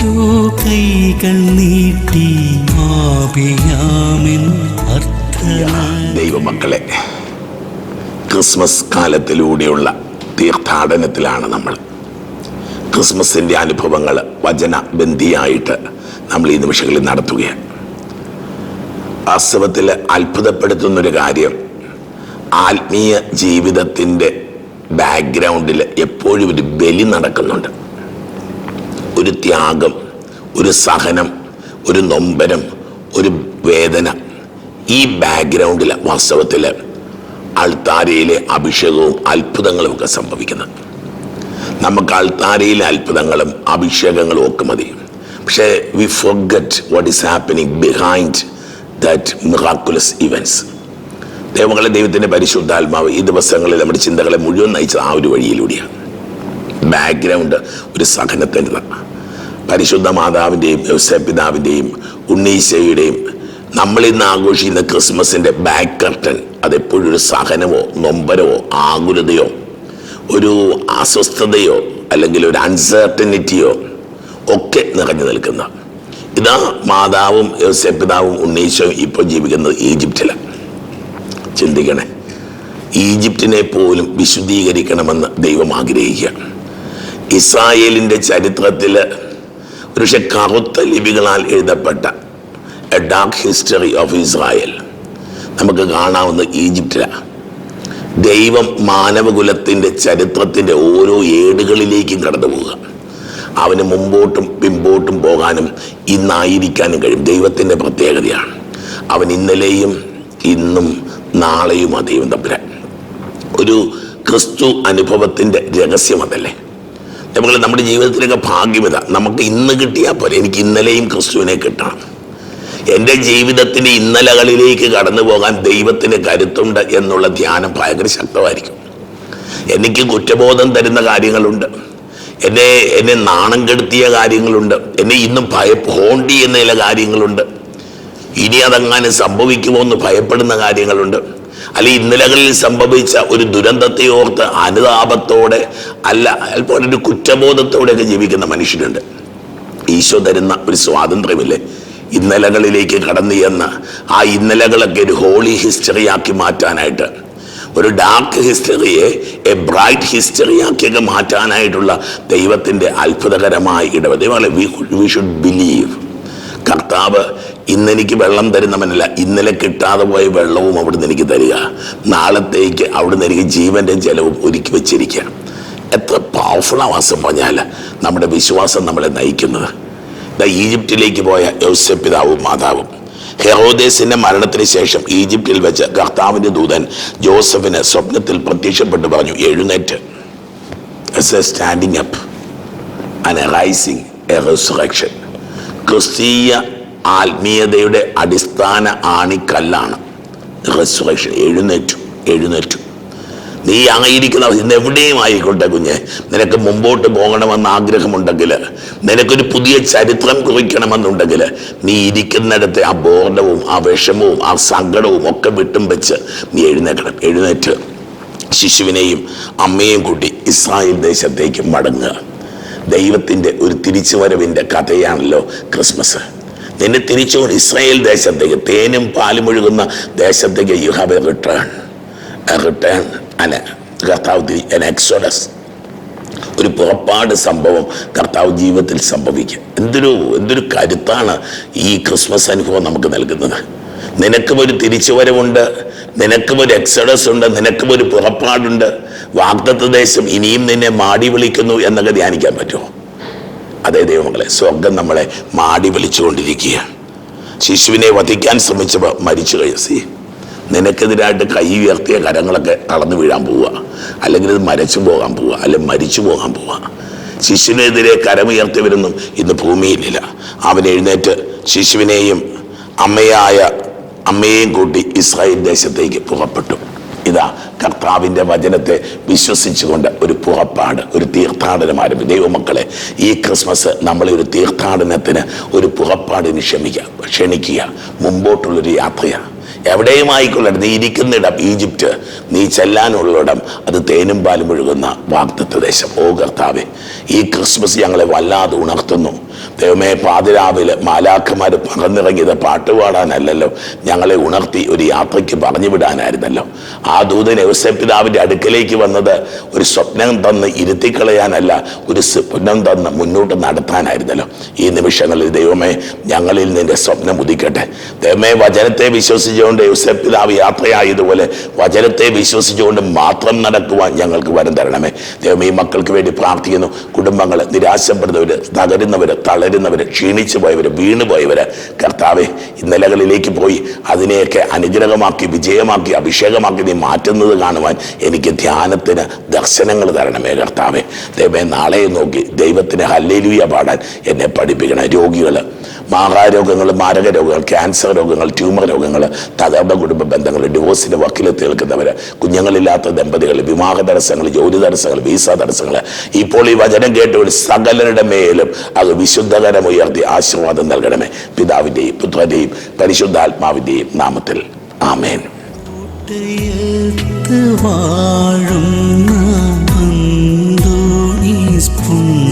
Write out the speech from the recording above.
സ്വീകരിക്കൂ കൈകൾ നീട്ടി ദൈവമക്കളെ ക്രിസ്മസ് കാലത്തിലൂടെയുള്ള തീർത്ഥാടനത്തിലാണ് നമ്മൾ. ക്രിസ്മസിന്റെ അനുഭവങ്ങൾ വചനബന്ധിയായിട്ട് നമ്മൾ ഈ നിമിഷങ്ങളിൽ നടത്തുകയാണ്. വാസ്തവത്തിൽ അത്ഭുതപ്പെടുത്തുന്നൊരു കാര്യം ആത്മീയ ജീവിതത്തിന്റെ ബാക്ക്ഗ്രൗണ്ടിൽ എപ്പോഴും ഒരു ബലി നടക്കുന്നുണ്ട്. ഒരു ത്യാഗം ഒരു സഹനം ഒരു നൊമ്പരം ഒരു വേദന ഈ ബാക്ക്ഗ്രൗണ്ടിൽ വാസ്തവത്തിൽ അൾത്താരയിലെ അഭിഷേകവും അത്ഭുതങ്ങളും ഒക്കെ സംഭവിക്കുന്നത് നമുക്ക് അൾത്താരയിലെ അത്ഭുതങ്ങളും അഭിഷേകങ്ങളും ഒക്കെ മതി. പക്ഷേ we forget what is happening behind that miraculous events ദൈവങ്ങളെ ദൈവത്തിന്റെ പരിശുദ്ധാത്മാവ് ഈ ദിവസങ്ങളിൽ നമ്മുടെ ചിന്തകളെ മുഴുവൻ നയിച്ചത് ആ ഒരു വഴിയിലൂടെയാണ്. ബാക്ക്ഗ്രൗണ്ട് ഒരു സഹനത്തിന്റെതാണ് പരിശുദ്ധ മാതാവിന്റെയും പിതാവിന്റെയും ഉണ്ണീശയുടെയും നമ്മൾ ഇന്ന് ആഘോഷിക്കുന്ന ക്രിസ്മസിന്റെ ബാക്ക് കർട്ടൻ അതെപ്പോഴും ഒരു സഹനമോ നൊമ്പരമോ ആകുലതയോ ഒരു അസ്വസ്ഥതയോ അല്ലെങ്കിൽ ഒരു അൺസർട്ടനിറ്റിയോ ഒക്കെ നിറഞ്ഞു നിൽക്കുന്ന. ഇതാ മാതാവും പിതാവും ഉണ്ണീശോയും ഇപ്പോൾ ജീവിക്കുന്നത് ഈജിപ്തിലാണ് ചിന്തിക്കണേ ഈജിപ്തിനെ പോലും വിശുദ്ധീകരിക്കണമെന്ന് ദൈവം ആഗ്രഹിക്കുക. ഇസ്രായേലിന്റെ ചരിത്രത്തിൽ ഒരുപക്ഷെ കറുത്ത ലിപികളാൽ എഴുതപ്പെട്ട a dark history of Israel നമുക്ക് കാണാവുന്ന ഈജിപ്തിലാണ് ദൈവം മാനവകുലത്തിന്റെ ചരിത്രത്തിന്റെ ഓരോ ഏടുകളിലേക്കും കടന്നു പോവുക. അവന് മുമ്പോട്ടും പിമ്പോട്ടും പോകാനും ഇന്നായിരിക്കാനും കഴിയും. ദൈവത്തിന്റെ പ്രത്യേകതയാണ്. അവൻ ഇന്നലെയും ഇന്നും നാളെയും ആ ദൈവം തമ്പുരാൻ. ഒരു ക്രിസ്തു അനുഭവത്തിന്റെ രഹസ്യം അതല്ലേ നമ്മൾ നമ്മുടെ ജീവിതത്തിലൊക്കെ ഭാഗ്യമിത നമുക്ക് ഇന്ന് കിട്ടിയാൽ പോലെ എനിക്ക് ഇന്നലെയും ക്രിസ്തുവിനെ കിട്ടണം. എന്റെ ജീവിതത്തിന്റെ ഇന്നലകളിലേക്ക് കടന്നു പോകാൻ ദൈവത്തിന് കരുത്തുണ്ട് എന്നുള്ള ധ്യാനം ഭയങ്കര ശക്തമായിരിക്കും. എനിക്ക് കുറ്റബോധം തരുന്ന കാര്യങ്ങളുണ്ട്. എന്നെ എന്നെ നാണം കെടുത്തിയ കാര്യങ്ങളുണ്ട്. എന്നെ ഇന്നും ഭയ ഹോണ്ടി എന്ന ചില കാര്യങ്ങളുണ്ട്. ഇനി അതെങ്ങാനും സംഭവിക്കുമോ എന്ന് ഭയപ്പെടുന്ന കാര്യങ്ങളുണ്ട്. അല്ലെ ഇന്നലകളിൽ സംഭവിച്ച ഒരു ദുരന്തത്തെ ഓർത്ത് അനുതാപത്തോടെ അല്ല അല്പം ഒരു കുറ്റബോധത്തോടെയൊക്കെ ജീവിക്കുന്ന മനുഷ്യരുണ്ട്. ഈശോ തരുന്ന ഒരു സ്വാതന്ത്ര്യമില്ലേ? ഇന്നലകളിലേക്ക് കടന്നു ചെന്ന് ആ ഇന്നലകളൊക്കെ ഒരു ഹോളി ഹിസ്റ്ററി ആക്കി മാറ്റാനായിട്ട് ഒരു ഡാർക്ക് ഹിസ്റ്ററിയെ എ ബ്രൈറ്റ് ഹിസ്റ്ററി ആക്കിയൊക്കെ മാറ്റാനായിട്ടുള്ള ദൈവത്തിന്റെ അത്ഭുതകരമായ ഇടപെടൽ വി ഷുഡ് ബിലീവ് കർത്താവ് ഇന്നെനിക്ക് വെള്ളം തരുന്നവനല്ല. ഇന്നലെ കിട്ടാതെ പോയ വെള്ളവും അവിടുന്ന് എനിക്ക് തരിക. നാളത്തേക്ക് അവിടുന്ന് എനിക്ക് ജീവന്റെ ജലവും ഒരുക്കി വെച്ചിരിക്കുക. എത്ര പവർഫുൾ വാസം പറഞ്ഞാൽ നമ്മുടെ വിശ്വാസം നമ്മളെ നയിക്കുന്നത്. ഈജിപ്തിലേക്ക് പോയ യോസഫ് പിതാവും മാതാവും. ഹെറോദേസിന്റെ മരണത്തിന് ശേഷം ഈജിപ്തിൽ വെച്ച് കർത്താവിന്റെ ദൂതൻ ജോസഫിന് സ്വപ്നത്തിൽ പ്രത്യക്ഷപ്പെട്ട് പറഞ്ഞു എഴുന്നേറ്റ്. As a standing up and a rising a resurrection ക്രിസ്തീയ ആത്മീയതയുടെ അടിസ്ഥാന ആണിക്കല്ലാണ്. റെസുറേഷൻ എഴുന്നേറ്റു എഴുന്നേറ്റു. നീ ആയിരിക്കുന്ന ഇന്ന് എവിടെയും ആയിക്കോട്ടെ കുഞ്ഞെ. നിനക്ക് മുമ്പോട്ട് പോകണമെന്ന് ആഗ്രഹമുണ്ടെങ്കിൽ നിനക്കൊരു പുതിയ ചരിത്രം കുറിക്കണമെന്നുണ്ടെങ്കിൽ നീ ഇരിക്കുന്നിടത്തെ ആ ബോർഡവും ആ വിഷമവും ആ സങ്കടവും ഒക്കെ വിട്ടും വെച്ച് നീ എഴുന്നേക്കണം. എഴുന്നേറ്റ് ശിശുവിനെയും അമ്മയെയും കൂട്ടി ഇസ്രായേൽ ദേശത്തേക്ക് മടങ്ങുക. ദൈവത്തിന്റെ ഒരു തിരിച്ചുവരവിന്റെ കഥയാണല്ലോ ക്രിസ്മസ്. നിന്നെ തിരിച്ചു ഇസ്രായേൽ ദേശത്തേക്ക് തേനും പാലും ഒഴുകുന്ന ദേശത്തേക്ക് you have a return a return അല്ല കർത്താവ് എൻ എക്സോഡസ് ഒരു പുറപ്പാട് സംഭവം കർത്താവ് ജീവിതത്തിൽ സംഭവിക്കും. എന്തൊരു എന്തൊരു കരുത്താണ് ഈ ക്രിസ്മസ് അനുഭവം നമുക്ക് നൽകുന്നത്. നിനക്കും ഒരു തിരിച്ചു തിരിച്ചുവരവുണ്ട് നിനക്കും ഒരു എക്സഡസ് ഉണ്ട് നിനക്കും ഒരു പുറപ്പാടുണ്ട്. വാഗ്ദത്ത ദേശം ഇനിയും നിന്നെ മാടി വിളിക്കുന്നു എന്നൊക്കെ ധ്യാനിക്കാൻ പറ്റുമോ? അതേ ദൈവങ്ങളെ സ്വർഗം നമ്മളെ മാടി വലിച്ചുകൊണ്ടിരിക്കുകയാണ് ശിശുവിനെ വധിക്കാൻ ശ്രമിച്ചപ്പോൾ മരിച്ചു കഴിസി നിനക്കെതിരായിട്ട് കൈ ഉയർത്തിയ കരങ്ങളൊക്കെ തളർന്നു വീഴാൻ പോവുക. അല്ലെങ്കിൽ ഇത് മരച്ചു പോകാൻ പോവുക അല്ലെങ്കിൽ മരിച്ചു പോകാൻ പോവുക. ശിശുവിനെതിരെ കരമുയർത്തിയവരൊന്നും ഇന്ന് ഭൂമിയിലില്ല. അവൻ എഴുന്നേറ്റ് ശിശുവിനെയും അമ്മയായ അമ്മയെയും കൂട്ടി ഇസ്രായേൽ ദേശത്തേക്ക് പുറപ്പെട്ടു. ഇതാ കർത്താവിന്റെ വചനത്തെ വിശ്വസിച്ചുകൊണ്ട് ഒരു പുറപ്പാട് ഒരു തീർത്ഥാടനം ആരംഭിക്കും ദൈവമക്കളെ ഈ ക്രിസ്മസ് നമ്മളെ ഒരു തീർത്ഥാടനത്തിന് ഒരു പുറപ്പാടിന് ക്ഷമിക്കുക ക്ഷണിക്കുക മുമ്പോട്ടുള്ളൊരു യാത്രയാണ്. എവിടെയുമായിക്കൊള്ളട്ടെ? നീ ഇരിക്കുന്നിടം ഈജിപ്റ്റ്. നീ ചെല്ലാനുള്ളിടം അത് തേനും പാലും ഒഴുകുന്ന വാഗ്ദത്ത ദേശം. ഓ കർത്താവെ ഈ ക്രിസ്മസ് ഞങ്ങളെ വല്ലാതെ ഉണർത്തുന്നു. ദൈവമേ പാതിരാവിലെ മാലാഖമാർ പറന്നിറങ്ങിയത് പാട്ടുപാടാനല്ലല്ലോ ഞങ്ങളെ ഉണർത്തി ഒരു യാത്രയ്ക്ക് പറഞ്ഞു വിടാനായിരുന്നല്ലോ ആ ദൂതൻ യോസെപ്പിതാവിന്റെ അടുക്കലേക്ക് വന്നത് ഒരു സ്വപ്നം തന്ന് ഇരുത്തിക്കളയാനല്ല ഒരു സ്വപ്നം തന്ന് മുന്നോട്ട് നടത്താനായിരുന്നല്ലോ. ഈ നിമിഷങ്ങളിൽ ദൈവമേ ഞങ്ങളിൽ നിന്റെ സ്വപ്നം ഉദിക്കട്ടെ. ദൈവമേ വചനത്തെ വിശ്വസിച്ചുകൊണ്ട് പിതാവ് യാത്രയായതുപോലെ വചനത്തെ വിശ്വസിച്ചുകൊണ്ട് മാത്രം നടക്കുവാൻ ഞങ്ങൾക്ക് വരം തരണമേ. ദൈവം ഈ മക്കൾക്ക് വേണ്ടി പ്രാർത്ഥിക്കുന്നു. കുടുംബങ്ങൾ നിരാശപ്പെടുന്നവർ തകരുന്നവർ തളരുന്നവർ ക്ഷീണിച്ചു പോയവർ വീണു പോയവർ കർത്താവെ ഇന്നലകളിലേക്ക് പോയി അതിനെയൊക്കെ അനുഗ്രഹമാക്കി വിജയമാക്കി അഭിഷേകമാക്കി നീ മാറ്റുന്നത് കാണുവാൻ എനിക്ക് ധ്യാനത്തിന് ദർശനങ്ങൾ തരണമേ കർത്താവെ. ദൈവമേ നാളെ നോക്കി ദൈവത്തിന് ഹല്ലേലൂയ പാടാൻ എന്നെ പഠിപ്പിക്കണം. രോഗികൾ മാഹാരോഗങ്ങൾ മാരക രോഗങ്ങൾ ക്യാൻസർ രോഗങ്ങൾ ട്യൂമർ രോഗങ്ങൾ തകർന്ന കുടുംബ ബന്ധങ്ങൾ ഡിവോഴ്സിന്റെ വക്കീലെത്തി നിൽക്കുന്നവർ കുഞ്ഞുങ്ങളില്ലാത്ത ദമ്പതികൾ വിവാഹ തടസ്സങ്ങൾ ജോലി തടസ്സങ്ങൾ വീസ തടസ്സങ്ങൾ. ഇപ്പോൾ ഈ വചനം കേട്ടവർ സകലരുടെ മേലും അത് വിശുദ്ധകരം ഉയർത്തി ആശീർവാദം നൽകണമേ. പിതാവിന്റെയും പുത്രന്റെയും പരിശുദ്ധാത്മാവിന്റെയും നാമത്തിൽ. ആമേൻ. അന്തോണീസ്